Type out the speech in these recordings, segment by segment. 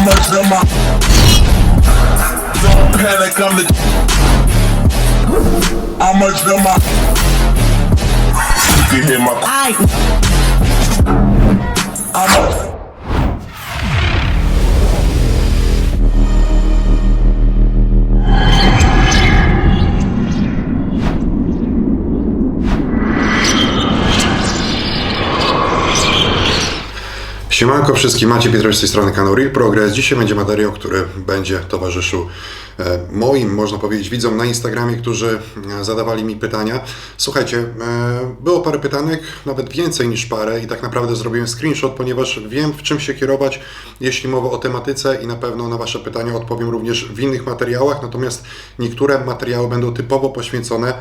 I'm a drummer. Don't panic, I'm the. I'm a drummer. You can hear my. I. I'm a. Siemanko wszystkim, Macie Pietrowicz z tej strony kanału Real Progress. Dzisiaj będzie materiał, który będzie towarzyszył e, moim, można powiedzieć, widzom na Instagramie, którzy e, zadawali mi pytania. Słuchajcie, e, było parę pytanek, nawet więcej niż parę i tak naprawdę zrobiłem screenshot, ponieważ wiem w czym się kierować, jeśli mowa o tematyce i na pewno na Wasze pytania odpowiem również w innych materiałach, natomiast niektóre materiały będą typowo poświęcone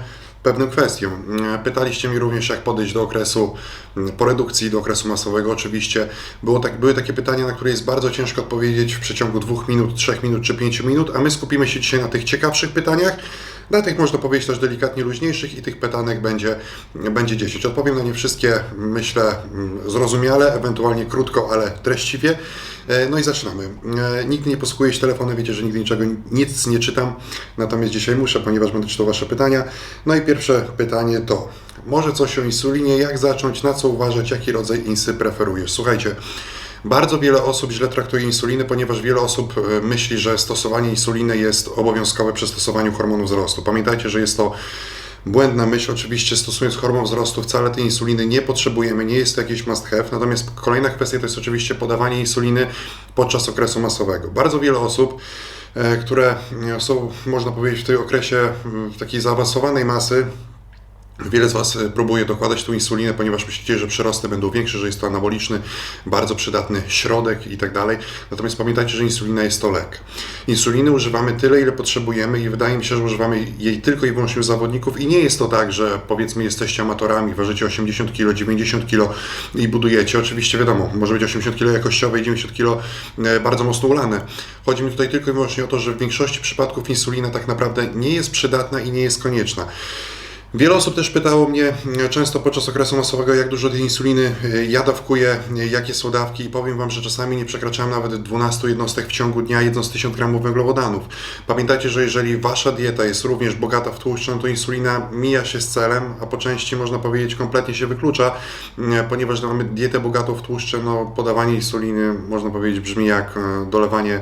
pewnym kwestiom. Mm, Pytaliście mnie również, jak podejść do okresu mm, po redukcji, do okresu masowego. Oczywiście było tak, były takie pytania, na które jest bardzo ciężko odpowiedzieć w przeciągu dwóch minut, trzech minut czy pięciu minut, a my skupimy się dzisiaj na tych ciekawszych pytaniach, na tych można powiedzieć też delikatnie luźniejszych i tych pytanek będzie, będzie 10. Odpowiem na nie wszystkie, myślę, mm, zrozumiale, ewentualnie krótko, ale treściwie. E, No i zaczynamy. E, Nigdy nie posługuję się telefonem, wiecie, że nigdy niczego, nic nie czytam, natomiast dzisiaj muszę, ponieważ będę czytał Wasze pytania. No i pierwsze pytanie to, może coś o insulinie, jak zacząć, na co uważać, jaki rodzaj insy preferujesz? Słuchajcie, bardzo wiele osób źle traktuje insulinę, ponieważ wiele osób e, myśli, że stosowanie insuliny jest obowiązkowe przy stosowaniu hormonu wzrostu. Pamiętajcie, że jest to Błędna myśl, oczywiście stosując hormon wzrostu wcale tej insuliny nie potrzebujemy, nie jest to jakiś must have. Natomiast kolejna kwestia to jest oczywiście podawanie insuliny podczas okresu masowego. Bardzo wiele osób, e, które są, można powiedzieć, w tym okresie m, takiej zaawansowanej masy, Wiele z Was e, próbuje dokładać tu insulinę, ponieważ myślicie, że przyrosty będą większe, że jest to anaboliczny, bardzo przydatny środek i tak dalej. Natomiast pamiętajcie, że insulina jest to lek. Insuliny używamy tyle, ile potrzebujemy i wydaje mi się, że używamy jej tylko i wyłącznie u zawodników i nie jest to tak, że powiedzmy jesteście amatorami, ważycie 80 kg, 90 kg i budujecie. Oczywiście wiadomo, może być 80 kg jakościowe i 90 kg e, bardzo mocno ulane. Chodzi mi tutaj tylko i wyłącznie o to, że w większości przypadków insulina tak naprawdę nie jest przydatna i nie jest konieczna. Wiele osób też pytało mnie e, często podczas okresu masowego, jak dużo tej insuliny e, ja dawkuję, e, jakie są dawki i powiem Wam, że czasami nie przekraczałem nawet 12 jednostek w ciągu dnia, jedząc 1000 gramów węglowodanów. Pamiętajcie, że jeżeli Wasza dieta jest również bogata w tłuszcze, no to insulina mija się z celem, a po części można powiedzieć kompletnie się wyklucza, ponieważ mamy dietę bogatą w tłuszcze, no podawanie insuliny można powiedzieć brzmi jak dolewanie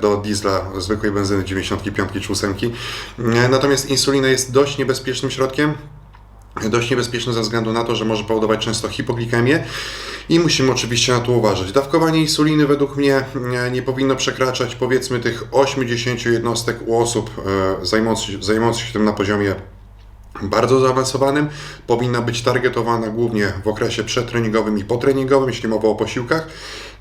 do diesla zwykłej benzyny 95 czy 8. E, Natomiast insulina jest dość niebezpiecznym środkiem. Dość niebezpieczny ze względu na to, że może powodować często hipoglikemię i musimy oczywiście na to uważać. Dawkowanie insuliny według mnie nie powinno przekraczać powiedzmy tych 80 jednostek u osób e, zajmujących, zajmujących się tym na poziomie bardzo zaawansowanym. Powinna być targetowana głównie w okresie przedtreningowym i potreningowym, jeśli mowa o posiłkach.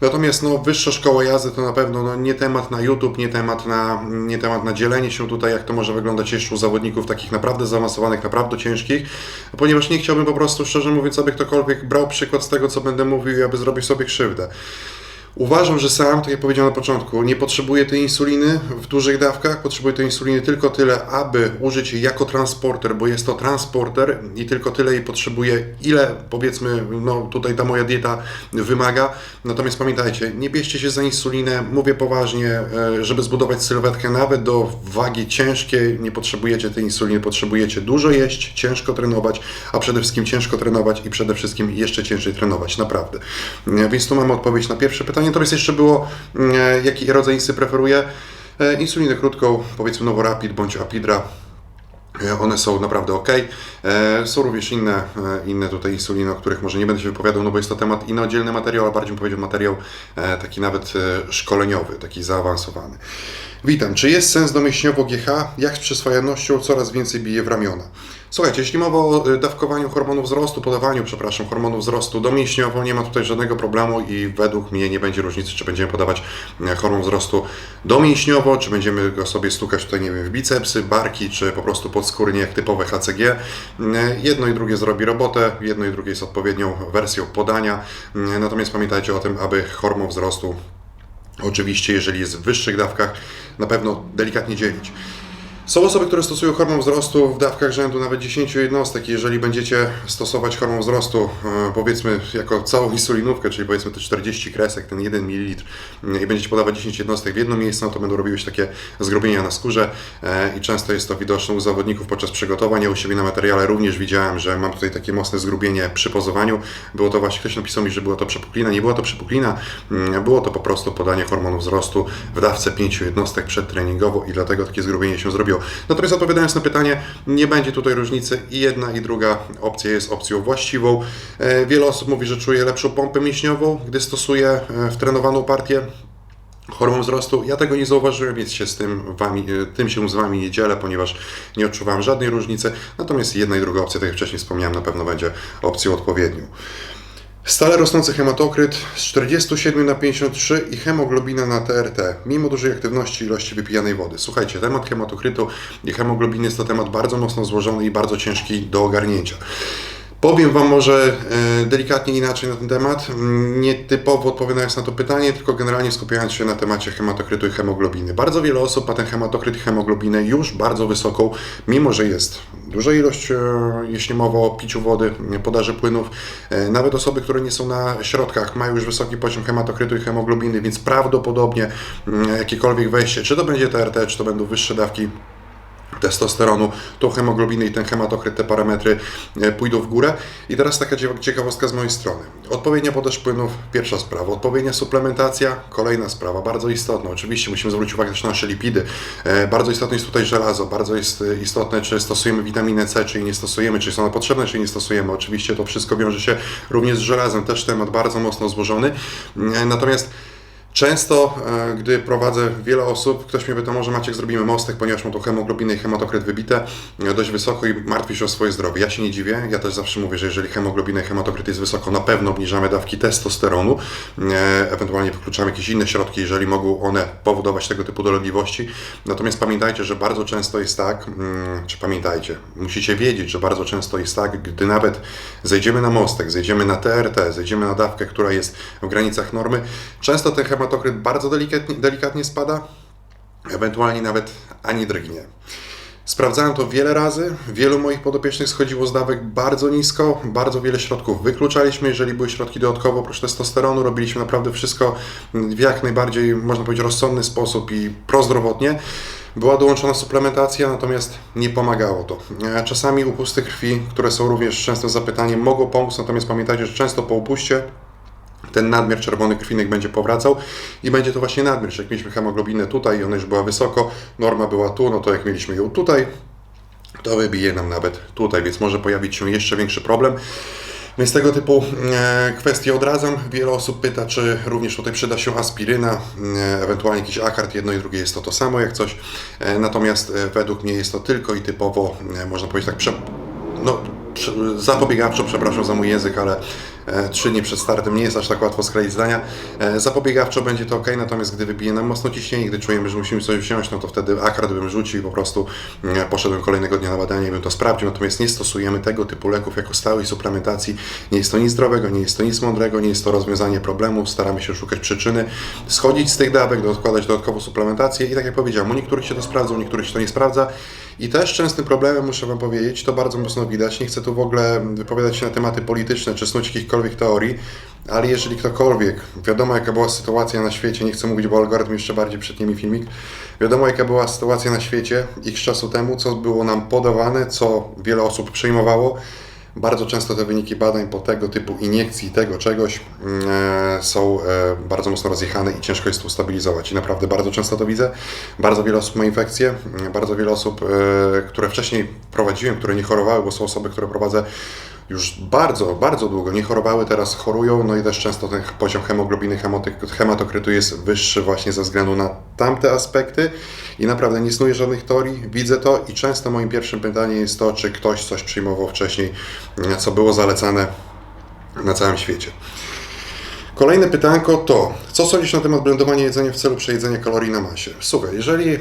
Natomiast no, wyższa szkoła jazdy to na pewno no, nie temat na YouTube, nie temat na, nie temat na dzielenie się tutaj, jak to może wyglądać jeszcze u zawodników takich naprawdę zaawansowanych, naprawdę ciężkich, ponieważ nie chciałbym po prostu, szczerze mówiąc, aby ktokolwiek brał przykład z tego, co będę mówił i aby zrobić sobie krzywdę. Uważam, że sam, tak jak powiedziałem na początku, nie potrzebuję tej insuliny w dużych dawkach, potrzebuję tej insuliny tylko tyle, aby użyć jej jako transporter, bo jest to transporter i tylko tyle jej potrzebuję, ile powiedzmy, no tutaj ta moja dieta wymaga. Natomiast pamiętajcie, nie bierzcie się za insulinę, mówię poważnie, e, żeby zbudować sylwetkę nawet do wagi ciężkiej, nie potrzebujecie tej insuliny, potrzebujecie dużo jeść, ciężko trenować, a przede wszystkim ciężko trenować i przede wszystkim jeszcze ciężej trenować, naprawdę. E, Więc tu mamy odpowiedź na pierwsze pytanie. Natomiast jeszcze było, e, jaki rodzaj insy preferuję. E, Insulinę krótką, powiedzmy Novorapid bądź Apidra. E, One są naprawdę ok. Są również inne, inne tutaj insuliny, o których może nie będę się wypowiadał, no bo jest to temat inny oddzielny materiał, a bardziej bym powiedział materiał taki nawet szkoleniowy, taki zaawansowany. Witam. Czy jest sens domięśniowo GH? Jak z przyswajalnością coraz więcej bije w ramiona? Słuchajcie, jeśli mowa o e, dawkowaniu hormonu wzrostu, podawaniu, przepraszam, hormonu wzrostu domięśniowo, nie ma tutaj żadnego problemu i według mnie nie będzie różnicy, czy będziemy podawać e, hormon wzrostu domięśniowo, czy będziemy go sobie stukać tutaj, nie wiem, w bicepsy, barki, czy po prostu podskórnie jak typowe HCG. E, Jedno i drugie zrobi robotę, jedno i drugie jest odpowiednią wersją podania. Natomiast pamiętajcie o tym, aby hormon wzrostu Oczywiście, jeżeli jest w wyższych dawkach, na pewno delikatnie dzielić. Są osoby, które stosują hormon wzrostu w dawkach rzędu nawet 10 jednostek. Jeżeli będziecie stosować hormon wzrostu, e, powiedzmy jako całą insulinówkę, czyli powiedzmy te 40 kresek, ten 1 ml mm, i będziecie podawać 10 jednostek w jedno miejsce, no to będą robiły się takie zgrubienia na skórze e, i często jest to widoczne u zawodników podczas przygotowań. Ja u siebie na materiale również widziałem, że mam tutaj takie mocne zgrubienie przy pozowaniu. Było to właśnie, ktoś napisał mi, że było to przepuklina. Nie była to przepuklina, mm, było to po prostu podanie hormonu wzrostu w dawce 5 jednostek przedtreningowo i dlatego takie zgrubienie się zrobiło. Natomiast odpowiadając na pytanie, nie będzie tutaj różnicy i jedna i druga opcja jest opcją właściwą. E, Wiele osób mówi, że czuje lepszą pompę mięśniową, gdy stosuje e, wtrenowaną partię hormon wzrostu. Ja tego nie zauważyłem, więc się z tym, wami, e, tym się z Wami nie dzielę, ponieważ nie odczuwałem żadnej różnicy. Natomiast jedna i druga opcja, tak jak wcześniej wspomniałem, na pewno będzie opcją odpowiednią. Stale rosnący hematokryt z 47 na 53 i hemoglobina na TRT, mimo dużej aktywności ilości wypijanej wody. Słuchajcie, temat hematokrytu i hemoglobiny jest to temat bardzo mocno złożony i bardzo ciężki do ogarnięcia. Powiem Wam może e, delikatnie inaczej na ten temat, Mm, nie typowo odpowiadając na to pytanie, tylko generalnie skupiając się na temacie hematokrytu i hemoglobiny. Bardzo wiele osób ma ten hematokryt i hemoglobinę już bardzo wysoką, mimo że jest duża ilość, e, jeśli mowa o piciu wody, podaży płynów. E, Nawet osoby, które nie są na środkach, mają już wysoki poziom hematokrytu i hemoglobiny, więc prawdopodobnie mm, jakiekolwiek wejście, czy to będzie TRT, czy to będą wyższe dawki testosteronu, tą hemoglobinę i ten hematokryt, te parametry e, pójdą w górę. I teraz taka cie- ciekawostka z mojej strony. Odpowiednia podaż płynów, pierwsza sprawa. Odpowiednia suplementacja, kolejna sprawa, bardzo istotna. Oczywiście musimy zwrócić uwagę też na nasze lipidy. E, Bardzo istotne jest tutaj żelazo, bardzo jest istotne, czy stosujemy witaminę C, czy jej nie stosujemy, czy jest ona potrzebna, czy jej nie stosujemy. Oczywiście to wszystko wiąże się również z żelazem, też temat bardzo mocno złożony. E, Natomiast Często, e, gdy prowadzę wiele osób, ktoś mnie pyta, może Maciek zrobimy mostek, ponieważ mam tą hemoglobinę i hematokryt wybite e, dość wysoko i martwi się o swoje zdrowie. Ja się nie dziwię, ja też zawsze mówię, że jeżeli hemoglobina i hematokryt jest wysoko, na pewno obniżamy dawki testosteronu, e, ewentualnie wykluczamy jakieś inne środki, jeżeli mogą one powodować tego typu dolegliwości. Natomiast pamiętajcie, że bardzo często jest tak, mm, czy pamiętajcie, musicie wiedzieć, że bardzo często jest tak, gdy nawet zejdziemy na mostek, zejdziemy na TRT, zejdziemy na dawkę, która jest w granicach normy, często ten hematokryt bardzo delikatnie, delikatnie spada, ewentualnie nawet ani drgnie. Sprawdzałem to wiele razy. Wielu moich podopiecznych schodziło z dawek bardzo nisko. Bardzo wiele środków wykluczaliśmy, jeżeli były środki dodatkowo oprócz testosteronu. Robiliśmy naprawdę wszystko w jak najbardziej, można powiedzieć, rozsądny sposób i prozdrowotnie. Była dołączona suplementacja, natomiast nie pomagało to. E, Czasami upusty krwi, które są również często zapytaniem, mogą pomóc, natomiast pamiętajcie, że często po upuście ten nadmiar czerwonych krwinek będzie powracał i będzie to właśnie nadmiar. Czyli Jak mieliśmy hemoglobinę tutaj i ona już była wysoko, norma była tu, no to jak mieliśmy ją tutaj, to wybije nam nawet tutaj, więc może pojawić się jeszcze większy problem. Więc tego typu e, kwestie odradzam. Wiele osób pyta, czy również tutaj przyda się aspiryna, e, ewentualnie jakiś akard, jedno i drugie jest to to samo jak coś. E, natomiast według mnie jest to tylko i typowo, można powiedzieć tak, no, zapobiegawczo, przepraszam za mój język, ale e, trzy dni przed startem nie jest aż tak łatwo skleić zdania. E, zapobiegawczo będzie to ok, natomiast gdy wybije nam mocno ciśnienie, gdy czujemy, że musimy coś wziąć, no to wtedy akard bym rzucił i po prostu e, poszedłem kolejnego dnia na badanie i bym to sprawdził. Natomiast nie stosujemy tego typu leków jako stałej suplementacji. Nie jest to nic zdrowego, nie jest to nic mądrego, nie jest to rozwiązanie problemów. Staramy się szukać przyczyny, schodzić z tych dawek, dokładać dodatkową suplementację i tak jak powiedziałem, u niektórych się to sprawdza, u niektórych się to nie sprawdza. I też częstym problemem, muszę Wam powiedzieć, to bardzo mocno widać, nie chcę tu w ogóle wypowiadać się na tematy polityczne czy snuć jakichkolwiek teorii, ale jeżeli ktokolwiek, wiadomo jaka była sytuacja na świecie, nie chcę mówić, bo algorytm jeszcze bardziej przed nimi filmik, wiadomo jaka była sytuacja na świecie x czasu temu, co było nam podawane, co wiele osób przyjmowało, bardzo często te wyniki badań po tego typu iniekcji tego czegoś mm, e, są e, bardzo mocno rozjechane i ciężko jest to ustabilizować. I naprawdę bardzo często to widzę. Bardzo wiele osób ma infekcje, mm, bardzo wiele osób, e, które wcześniej prowadziłem, które nie chorowały, bo są osoby, które prowadzę już bardzo, bardzo długo nie chorowały, teraz chorują, no i też często ten poziom hemoglobiny, hematokrytu jest wyższy właśnie ze względu na tamte aspekty i naprawdę nie snuję żadnych teorii, widzę to i często moim pierwszym pytaniem jest to, czy ktoś coś przyjmował wcześniej, co było zalecane na całym świecie. Kolejne pytanko to, co sądzisz na temat blendowania jedzenia w celu przejedzenia kalorii na masie? Słuchaj, jeżeli e,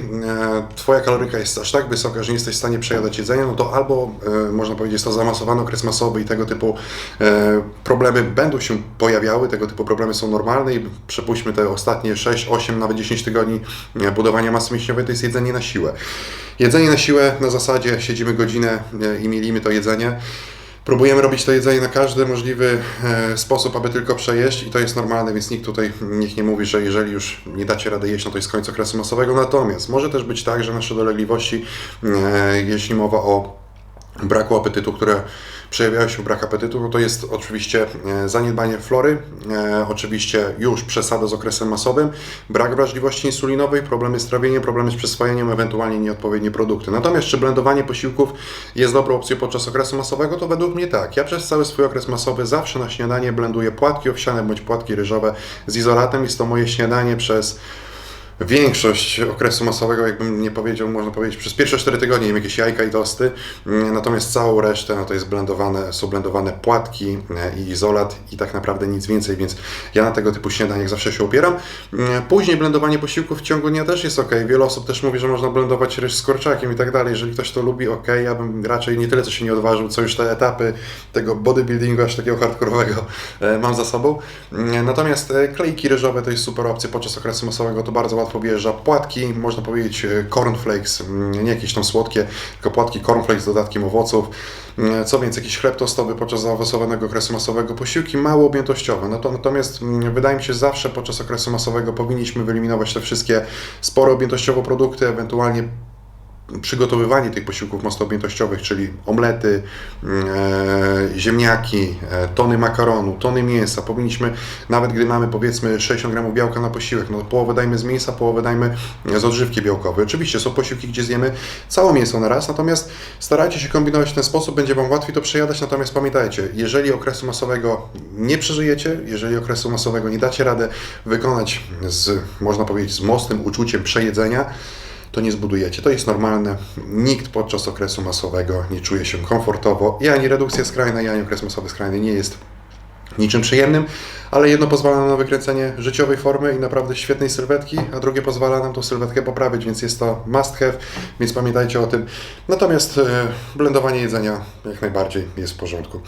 Twoja kaloryka jest aż tak wysoka, że nie jesteś w stanie przejadać jedzenia, no to albo e, można powiedzieć, jest to zaawansowany okres masowy i tego typu e, problemy będą się pojawiały, tego typu problemy są normalne i przypuśćmy te ostatnie 6, 8, nawet 10 tygodni e, budowania masy mięśniowej to jest jedzenie na siłę. Jedzenie na siłę na zasadzie siedzimy godzinę e, i mielimy to jedzenie. Próbujemy robić to jedzenie na każdy możliwy e, sposób, aby tylko przejeść i to jest normalne, więc nikt tutaj niech nie mówi, że jeżeli już nie dacie rady jeść, no to jest koniec okresu masowego. Natomiast może też być tak, że nasze dolegliwości, e, jeśli mowa o braku apetytu, które przejawiają się brak apetytu, no to jest oczywiście e, zaniedbanie flory, e, oczywiście już przesada z okresem masowym, brak wrażliwości insulinowej, problemy z trawieniem, problemy z przyswajaniem, ewentualnie nieodpowiednie produkty. Natomiast czy blendowanie posiłków jest dobrą opcją podczas okresu masowego, to według mnie tak. Ja przez cały swój okres masowy zawsze na śniadanie blenduję płatki owsiane bądź płatki ryżowe z izolatem. Jest to moje śniadanie przez większość okresu masowego, jakbym nie powiedział, można powiedzieć, przez pierwsze 4 tygodnie jem jakieś jajka i tosty, Mm, natomiast całą resztę no to jest blendowane, są blendowane płatki e, i izolat i tak naprawdę nic więcej, więc ja na tego typu śniadaniach zawsze się opieram. Mm, Później blendowanie posiłków w ciągu dnia też jest ok. Wiele osób też mówi, że można blendować ryż z kurczakiem i tak dalej. Jeżeli ktoś to lubi, ok, ja bym raczej nie tyle co się nie odważył, co już te etapy tego bodybuildingu aż takiego hardkorowego e, mam za sobą. Mm, Natomiast e, klejki ryżowe to jest super opcja podczas okresu masowego, to bardzo łatwo wjeżdża. Płatki, można powiedzieć e, cornflakes, mm, nie jakieś tam słodkie, tylko płatki cornflakes z dodatkiem owoców. Mm, Co więcej, jakiś chleb tostowy podczas zaawansowanego okresu masowego, posiłki mało objętościowe. No to, natomiast mm, wydaje mi się, że zawsze podczas okresu masowego powinniśmy wyeliminować te wszystkie sporo objętościowo produkty, ewentualnie przygotowywanie tych posiłków mocno objętościowych, czyli omlety, e, ziemniaki, e, tony makaronu, tony mięsa. Powinniśmy, nawet gdy mamy powiedzmy 60 gramów białka na posiłek, no połowę dajmy z mięsa, połowę dajmy z odżywki białkowej. Oczywiście są posiłki, gdzie zjemy całe mięso na raz, natomiast starajcie się kombinować w ten sposób, będzie Wam łatwiej to przejadać, natomiast pamiętajcie, jeżeli okresu masowego nie przeżyjecie, jeżeli okresu masowego nie dacie radę wykonać z, można powiedzieć, z mocnym uczuciem przejedzenia, to nie zbudujecie. To jest normalne. Nikt podczas okresu masowego nie czuje się komfortowo. I ani redukcja skrajna, i ani okres masowy skrajny nie jest niczym przyjemnym, ale jedno pozwala nam na wykręcenie życiowej formy i naprawdę świetnej sylwetki, a drugie pozwala nam tą sylwetkę poprawić, więc jest to must have, więc pamiętajcie o tym. Natomiast e, blendowanie jedzenia jak najbardziej jest w porządku.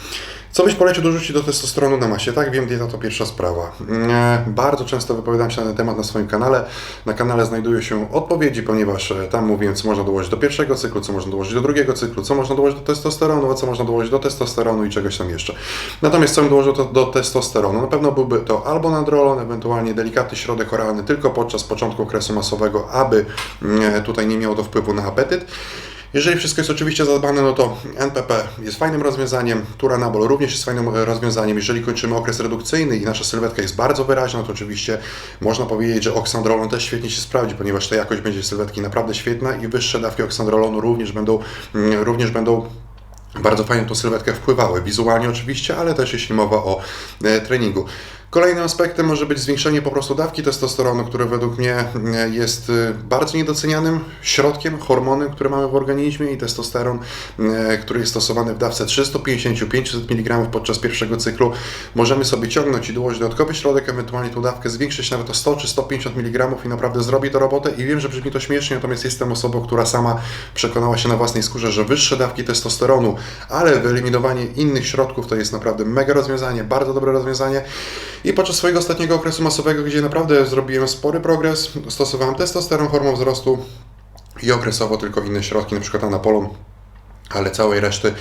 Co byś polecił dorzucić do testosteronu na masie? Tak, wiem, dieta to pierwsza sprawa. E, Bardzo często wypowiadam się na ten temat na swoim kanale. Na kanale znajdują się odpowiedzi, ponieważ e, tam mówię, co można dołożyć do pierwszego cyklu, co można dołożyć do drugiego cyklu, co można dołożyć do testosteronu, a co można dołożyć do testosteronu i czegoś tam jeszcze. Natomiast co bym dołożył do testosteronu? Na pewno byłby to albo nadrolon, ewentualnie delikatny środek oralny tylko podczas początku okresu masowego, aby mm, tutaj nie miało to wpływu na apetyt. Jeżeli wszystko jest oczywiście zadbane, no to NPP jest fajnym rozwiązaniem, Turanabol również jest fajnym e, rozwiązaniem. Jeżeli kończymy okres redukcyjny i nasza sylwetka jest bardzo wyraźna, to oczywiście można powiedzieć, że oksandrolon też świetnie się sprawdzi, ponieważ ta jakość będzie sylwetki naprawdę świetna i wyższe dawki oksandrolonu również będą, mm, również będą bardzo fajnie tą sylwetkę wpływały, wizualnie oczywiście, ale też jeśli mowa o e, treningu. Kolejnym aspektem może być zwiększenie po prostu dawki testosteronu, które według mnie e, jest e, bardzo niedocenianym środkiem, hormonem, który mamy w organizmie i testosteron, e, który jest stosowany w dawce 350-500 mg podczas pierwszego cyklu, możemy sobie ciągnąć i dołożyć dodatkowy środek, ewentualnie tą dawkę zwiększyć nawet o 100 czy 150 mg i naprawdę zrobi to robotę i wiem, że brzmi to śmiesznie, natomiast jestem osobą, która sama przekonała się na własnej skórze, że wyższe dawki testosteronu, ale wyeliminowanie innych środków to jest naprawdę mega rozwiązanie, bardzo dobre rozwiązanie. I podczas swojego ostatniego okresu masowego, gdzie naprawdę zrobiłem spory progres, stosowałem testosteron, hormon wzrostu i okresowo tylko inne środki, przykład anapolon, ale całej reszty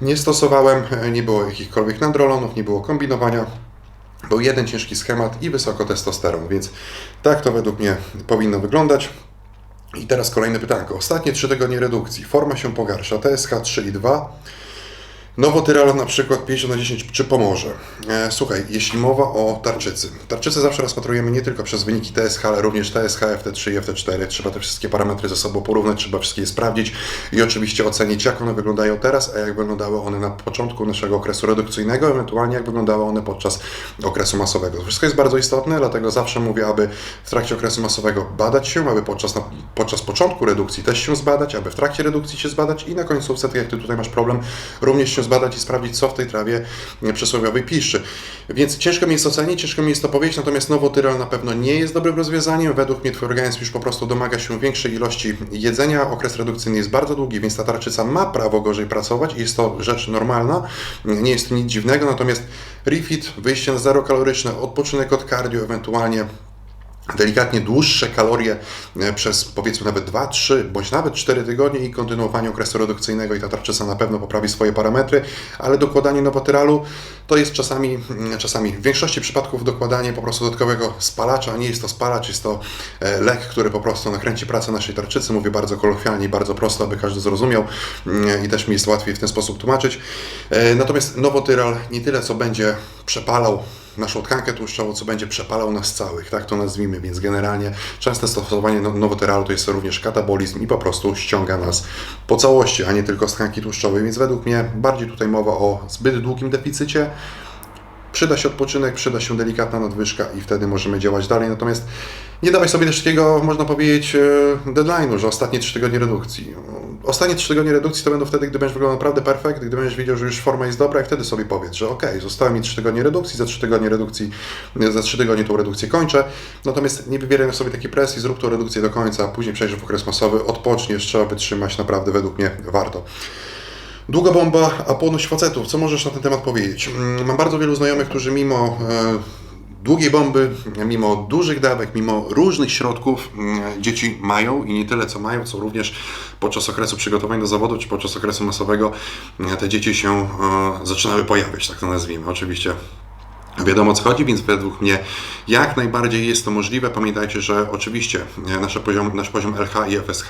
nie stosowałem, nie było jakichkolwiek nadrolonów, nie było kombinowania. Był jeden ciężki schemat i wysoko testosteron, więc tak to według mnie powinno wyglądać. I teraz kolejne pytanko. Ostatnie 3 tygodnie redukcji. Forma się pogarsza. TSH 3,2. Nowotyralon na przykład 50 na 10, czy pomoże? Słuchaj, jeśli mowa o tarczycy. Tarczycę zawsze rozpatrujemy nie tylko przez wyniki TSH, ale również TSH, FT3 i FT4. Trzeba te wszystkie parametry ze sobą porównać, trzeba wszystkie je sprawdzić i oczywiście ocenić, jak one wyglądają teraz, a jak wyglądały one na początku naszego okresu redukcyjnego, ewentualnie jak wyglądały one podczas okresu masowego. To wszystko jest bardzo istotne, dlatego zawsze mówię, aby w trakcie okresu masowego badać się, aby podczas, na, podczas początku redukcji też się zbadać, aby w trakcie redukcji się zbadać i na końcówce, tak jak Ty tutaj masz problem, również się się zbadać i sprawdzić, co w tej trawie przysłowiowej piszczy. Więc ciężko mi jest ocenić, ciężko mi jest to powiedzieć, natomiast nowotyral na pewno nie jest dobrym rozwiązaniem. Według mnie organizm już po prostu domaga się większej ilości jedzenia. Okres redukcyjny jest bardzo długi, więc ta tarczyca ma prawo gorzej pracować i jest to rzecz normalna. Nie jest to nic dziwnego, natomiast refit, wyjście na zero kaloryczne, odpoczynek od cardio, ewentualnie delikatnie dłuższe kalorie e, przez powiedzmy nawet 2, 3 bądź nawet 4 tygodnie i kontynuowanie okresu redukcyjnego. I ta tarczyca na pewno poprawi swoje parametry, ale dokładanie nowotyralu to jest czasami, mm, czasami w większości przypadków dokładanie po prostu dodatkowego spalacza, nie jest to spalacz, jest to e, lek, który po prostu nakręci pracę naszej tarczycy, mówię bardzo kolokwialnie i bardzo prosto, aby każdy zrozumiał mm, i też mi jest łatwiej w ten sposób tłumaczyć. E, Natomiast nowotyral nie tyle co będzie przepalał naszą tkankę tłuszczową, co będzie przepalał nas całych, tak to nazwijmy, więc generalnie częste stosowanie no- nowotyralu to jest również katabolizm i po prostu ściąga nas po całości, a nie tylko z tkanki tłuszczowej, więc według mnie bardziej tutaj mowa o zbyt długim deficycie, Przyda się odpoczynek, przyda się delikatna nadwyżka i wtedy możemy działać dalej. Natomiast nie dawaj sobie też takiego, można powiedzieć, e, deadline'u, że ostatnie 3 tygodnie redukcji. Ostatnie 3 tygodnie redukcji to będą wtedy, gdy będziesz wyglądał naprawdę perfekt, gdy będziesz widział, że już forma jest dobra i wtedy sobie powiedz, że ok, zostały mi 3 tygodnie redukcji, za 3 tygodnie redukcji, za 3 tygodnie tą redukcję kończę. Natomiast nie wywieraj sobie takiej presji, zrób tą redukcję do końca, a później przejdziesz w okres masowy, odpoczniesz, trzeba wytrzymać, naprawdę według mnie warto. Długa bomba, a płodność facetów. Co możesz na ten temat powiedzieć? Mm, Mam bardzo wielu znajomych, którzy mimo e, długiej bomby, mimo dużych dawek, mimo różnych środków mm, dzieci mają i nie tyle co mają, co również podczas okresu przygotowania do zawodu czy podczas okresu masowego mm, te dzieci się e, zaczynały pojawiać, tak to nazwijmy. Oczywiście Wiadomo o co chodzi, więc według mnie jak najbardziej jest to możliwe. Pamiętajcie, że oczywiście e, nasz poziom, nasz poziom LH i FSH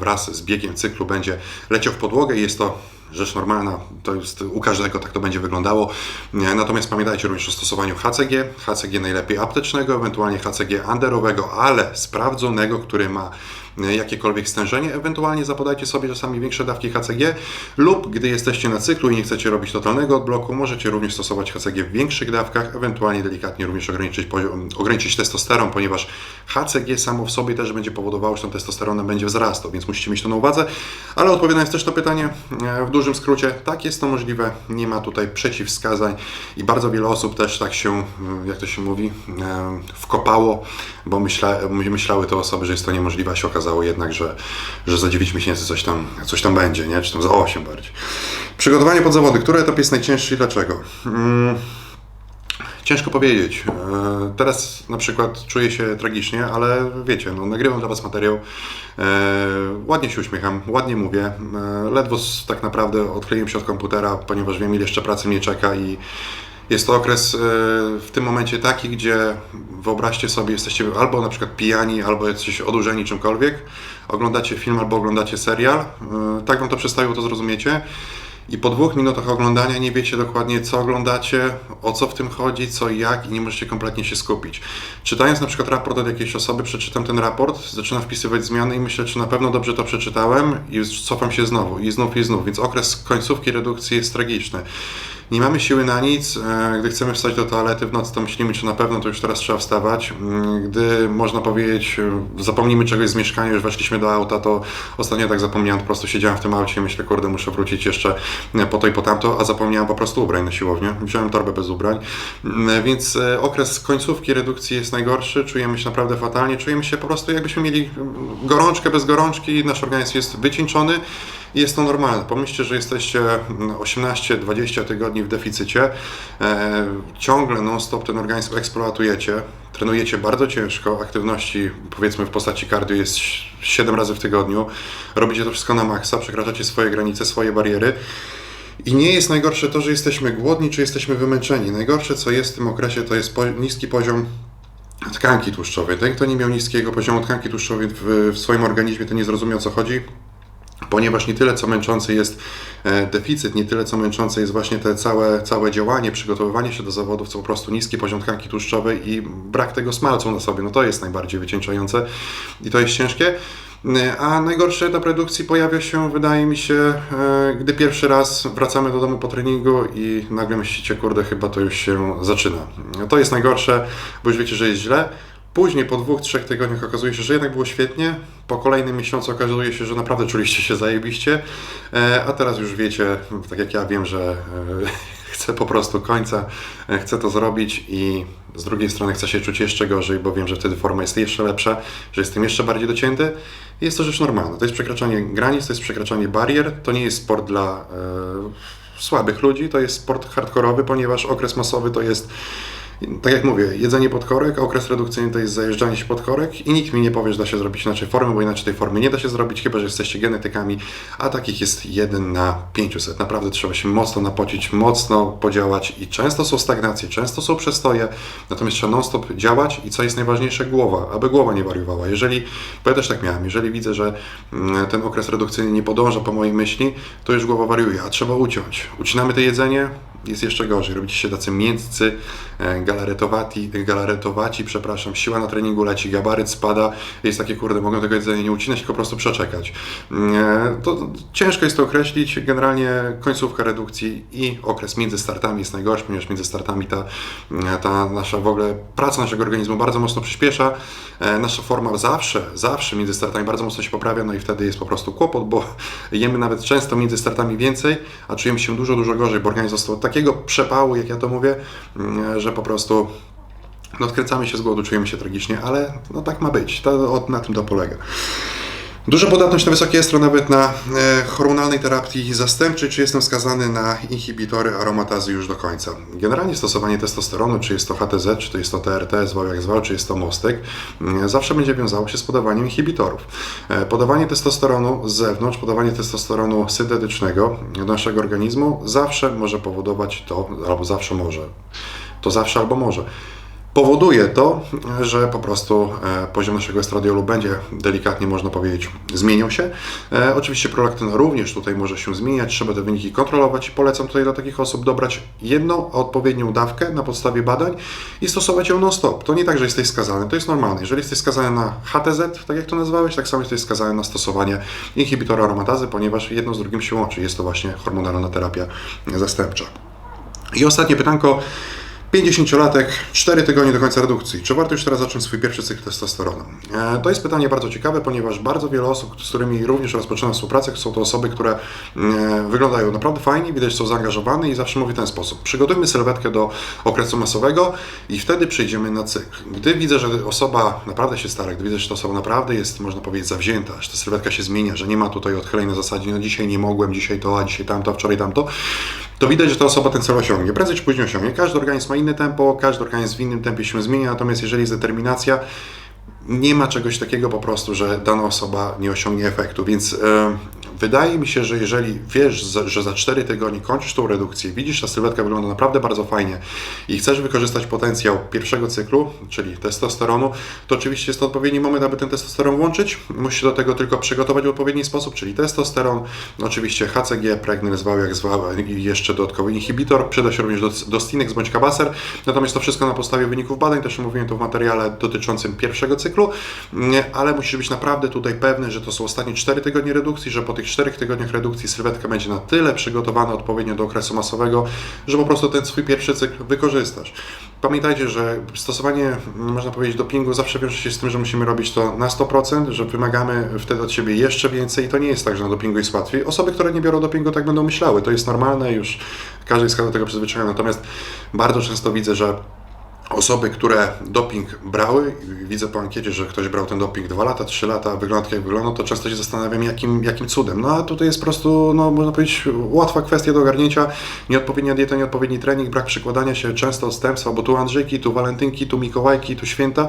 wraz z biegiem cyklu będzie leciał w podłogę i jest to rzecz normalna, to jest u każdego tak to będzie wyglądało. Natomiast pamiętajcie również o stosowaniu HCG, HCG najlepiej aptecznego, ewentualnie HCG anderowego, ale sprawdzonego, który ma jakiekolwiek stężenie, ewentualnie zapodajcie sobie czasami większe dawki HCG lub gdy jesteście na cyklu i nie chcecie robić totalnego odbloku, możecie również stosować HCG w większych dawkach, ewentualnie delikatnie również ograniczyć, poziom, ograniczyć testosteron, ponieważ HCG samo w sobie też będzie powodowało, że ten testosteron będzie wzrastał, więc musicie mieć to na uwadze. Ale odpowiadając też na pytanie, e, w dużym skrócie, tak jest to możliwe, nie ma tutaj przeciwwskazań i bardzo wiele osób też tak się, e, jak to się mówi, e, wkopało, bo myśla, myślały te osoby, że jest to niemożliwe, a się okazało jednak, że, że za 9 miesięcy coś tam, coś tam będzie, nie? czy tam za 8 bardziej. Przygotowanie pod zawody. Który etap jest najcięższy i dlaczego? Mm. Ciężko powiedzieć. E, Teraz na przykład czuję się tragicznie, ale wiecie, no, nagrywam dla Was materiał, e, ładnie się uśmiecham, ładnie mówię, e, ledwo tak naprawdę odkleiłem się od komputera, ponieważ wiem ile jeszcze pracy mnie czeka i jest to okres e, w tym momencie taki, gdzie wyobraźcie sobie, jesteście albo na przykład pijani, albo jesteście odurzeni czymkolwiek, oglądacie film albo oglądacie serial, e, tak Wam to przedstawił, to zrozumiecie. I po dwóch minutach oglądania nie wiecie dokładnie, co oglądacie, o co w tym chodzi, co i jak, i nie możecie kompletnie się skupić. Czytając na przykład raport od jakiejś osoby, przeczytam ten raport, zaczynam wpisywać zmiany i myślę, czy na pewno dobrze to przeczytałem, i cofam się znowu, i znów, i znów. Więc okres końcówki redukcji jest tragiczny. Nie mamy siły na nic. e, Gdy chcemy wstać do toalety w nocy, to myślimy, czy na pewno to już teraz trzeba wstawać. Mm, Gdy można powiedzieć, e, zapomnimy czegoś z mieszkania, już weszliśmy do auta, to ostatnio tak zapomniałem, po prostu siedziałem w tym aucie i myślę, kurde, muszę wrócić jeszcze e, po to i po tamto, a zapomniałem po prostu ubrań na siłownię. Wziąłem torbę bez ubrań. Mm, Więc okres końcówki redukcji jest najgorszy. Czujemy się naprawdę fatalnie. Czujemy się po prostu, jakbyśmy mieli mm, gorączkę bez gorączki. Nasz organizm jest wycieńczony. Jest to normalne. Pomyślcie, że jesteście mm, 18-20 tygodni w deficycie, e, ciągle non-stop ten organizm eksploatujecie, trenujecie bardzo ciężko, aktywności powiedzmy w postaci cardio jest 7 razy w tygodniu, robicie to wszystko na maksa, przekraczacie swoje granice, swoje bariery. I nie jest najgorsze to, że jesteśmy głodni, czy jesteśmy wymęczeni. Najgorsze, co jest w tym okresie, to jest niski poziom tkanki tłuszczowej. Ten, kto nie miał niskiego poziomu tkanki tłuszczowej w, w swoim organizmie, to nie zrozumiał, o co chodzi ponieważ nie tyle co męczący jest e, deficyt, nie tyle co męczące jest właśnie te całe, całe działanie, przygotowywanie się do zawodów, co po prostu niski poziom tkanki tłuszczowej i brak tego smalcu na sobie. No to jest najbardziej wycieńczające i to jest ciężkie. E, A najgorszy etap redukcji pojawia się, wydaje mi się, e, gdy pierwszy raz wracamy do domu po treningu i nagle myślicie, kurde, chyba to już się zaczyna. To jest najgorsze, bo już wiecie, że jest źle. Później po dwóch, trzech tygodniach okazuje się, że jednak było świetnie. Po kolejnym miesiącu okazuje się, że naprawdę czuliście się zajebiście. E, A teraz już wiecie, tak jak ja wiem, że e, chcę po prostu końca, e, chcę to zrobić i z drugiej strony chcę się czuć jeszcze gorzej, bo wiem, że wtedy forma jest jeszcze lepsza, że jestem jeszcze bardziej docięty. Jest to rzecz normalna. To jest przekraczanie granic, to jest przekraczanie barier. To nie jest sport dla e, słabych ludzi, to jest sport hardkorowy, ponieważ okres masowy to jest tak jak mówię, jedzenie pod korek, okres redukcyjny to jest zajeżdżanie się pod korek i nikt mi nie powie, że da się zrobić inaczej formy, bo inaczej tej formy nie da się zrobić, chyba że jesteście genetykami, a takich jest jeden na 500. Naprawdę trzeba się mocno napocić, mocno podziałać i często są stagnacje, często są przestoje, natomiast trzeba non-stop działać i co jest najważniejsze, głowa, aby głowa nie wariowała. Jeżeli, bo ja też tak miałem, jeżeli widzę, że mm, ten okres redukcyjny nie podąża po mojej myśli, to już głowa wariuje, a trzeba uciąć. Ucinamy to jedzenie, jest jeszcze gorzej. Robicie się tacy mięccy, e, galaretowaci, galaretowaci, przepraszam, siła na treningu leci, gabaryt spada, jest takie, kurde, mogą tego jedzenia nie ucinać, tylko po prostu przeczekać. E, To ciężko jest to określić. Generalnie końcówka redukcji i okres między startami jest najgorszy, ponieważ między startami ta, e, ta nasza w ogóle praca naszego organizmu bardzo mocno przyspiesza. E, Nasza forma zawsze, zawsze między startami bardzo mocno się poprawia, no i wtedy jest po prostu kłopot, bo jemy nawet często między startami więcej, a czujemy się dużo, dużo gorzej, bo organizm został od takiego przepału, jak ja to mówię, mm, że po prostu no, odkręcamy się z głodu, czujemy się tragicznie, ale no, tak ma być. To, od, na tym to polega. Duża podatność na wysokie estro, nawet na e, hormonalnej terapii zastępczej, czy jestem skazany na inhibitory aromatazy już do końca. Generalnie stosowanie testosteronu, czy jest to HTZ, czy to jest to TRT, zwał jak zwał, czy jest to mostek, mm, zawsze będzie wiązało się z podawaniem inhibitorów. E, Podawanie testosteronu z zewnątrz, podawanie testosteronu syntetycznego do naszego organizmu zawsze może powodować to, albo zawsze może, to zawsze albo może powoduje to, że po prostu e, poziom naszego estradiolu będzie delikatnie, można powiedzieć, zmieniał się. E, Oczywiście prolaktyna również tutaj może się zmieniać, trzeba te wyniki kontrolować polecam tutaj dla takich osób dobrać jedną odpowiednią dawkę na podstawie badań i stosować ją non-stop. To nie tak, że jesteś skazany, to jest normalne. Jeżeli jesteś skazany na HTZ, tak jak to nazwałeś, tak samo jesteś skazany na stosowanie inhibitora aromatazy, ponieważ jedno z drugim się łączy. Jest to właśnie hormonalna terapia zastępcza. I ostatnie pytanko. 50-latek, 4 tygodnie do końca redukcji. Czy warto już teraz zacząć swój pierwszy cykl testosteronu? E, To jest pytanie bardzo ciekawe, ponieważ bardzo wiele osób, z którymi również rozpoczynam współpracę, są to osoby, które e, wyglądają naprawdę fajnie, widać, są zaangażowane i zawsze mówię w ten sposób. Przygotujmy sylwetkę do okresu masowego i wtedy przejdziemy na cykl. Gdy widzę, że osoba naprawdę się stara, gdy widzę, że ta osoba naprawdę jest, można powiedzieć, zawzięta, że ta sylwetka się zmienia, że nie ma tutaj odchyleń na zasadzie, no dzisiaj nie mogłem, dzisiaj to, a dzisiaj tamto, a wczoraj tamto, to widać, że ta osoba ten cel osiągnie. Prędzej czy później osiągnie. Każdy organizm ma inne tempo, każdy organizm w innym tempie się zmienia, natomiast jeżeli jest determinacja, nie ma czegoś takiego po prostu, że dana osoba nie osiągnie efektu, więc e, wydaje mi się, że jeżeli wiesz, że za 4 tygodnie kończysz tą redukcję, widzisz, ta sylwetka wygląda naprawdę bardzo fajnie i chcesz wykorzystać potencjał pierwszego cyklu, czyli testosteronu, to oczywiście jest to odpowiedni moment, aby ten testosteron włączyć. Musisz do tego tylko przygotować w odpowiedni sposób, czyli testosteron, oczywiście HCG, Pregnel, zwał jak zwał, i jeszcze dodatkowy inhibitor, przyda się również do, do Stinex bądź Kabaser, natomiast to wszystko na podstawie wyników badań, też mówiłem to w materiale dotyczącym pierwszego cyklu, ale musisz być naprawdę tutaj pewny, że to są ostatnie 4 tygodnie redukcji, że po tych 4 tygodniach redukcji sylwetka będzie na tyle przygotowana odpowiednio do okresu masowego, że po prostu ten swój pierwszy cykl wykorzystasz. Pamiętajcie, że stosowanie, można powiedzieć, dopingu zawsze wiąże się z tym, że musimy robić to na 100%, że wymagamy wtedy od siebie jeszcze więcej i to nie jest tak, że na dopingu jest łatwiej. Osoby, które nie biorą dopingu, tak będą myślały. To jest normalne, już każdy jest do tego przyzwyczajony. Natomiast bardzo często widzę, że Osoby, które doping brały, widzę po ankiecie, że ktoś brał ten doping 2 lata, 3 lata, wygląda tak jak wygląda, to często się zastanawiam, jakim, jakim cudem. No a tutaj jest po prostu, no można powiedzieć, łatwa kwestia do ogarnięcia. Nieodpowiednia dieta, nieodpowiedni trening, brak przykładania się, często odstępstwa, bo tu Andrzejki, tu Walentynki, tu Mikołajki, tu święta.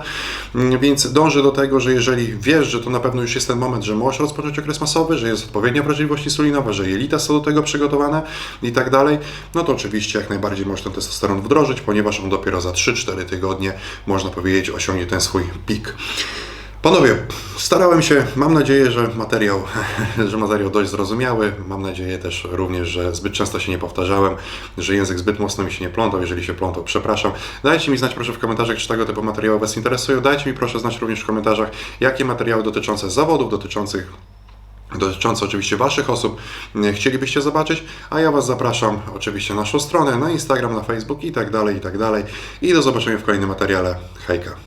Mm, Więc dążę do tego, że jeżeli wiesz, że to na pewno już jest ten moment, że możesz rozpocząć okres masowy, że jest odpowiednia wrażliwość insulinowa, że jelita są do tego przygotowane i tak dalej, no to oczywiście jak najbardziej możesz ten testosteron wdrożyć, ponieważ on dopiero za 3-4 tygodnie, można powiedzieć, osiągnie ten swój pik. Panowie, starałem się, mam nadzieję, że materiał, że materiał dość zrozumiały, mam nadzieję też również, że zbyt często się nie powtarzałem, że język zbyt mocno mi się nie plątał, jeżeli się plątał, przepraszam. Dajcie mi znać proszę w komentarzach, czy tego typu materiały Was interesują, dajcie mi proszę znać również w komentarzach, jakie materiały dotyczące zawodów, dotyczących dotyczące oczywiście Waszych osób chcielibyście zobaczyć, a ja Was zapraszam oczywiście na naszą stronę, na Instagram, na Facebook i tak dalej, i tak dalej. I do zobaczenia w kolejnym materiale. Hejka!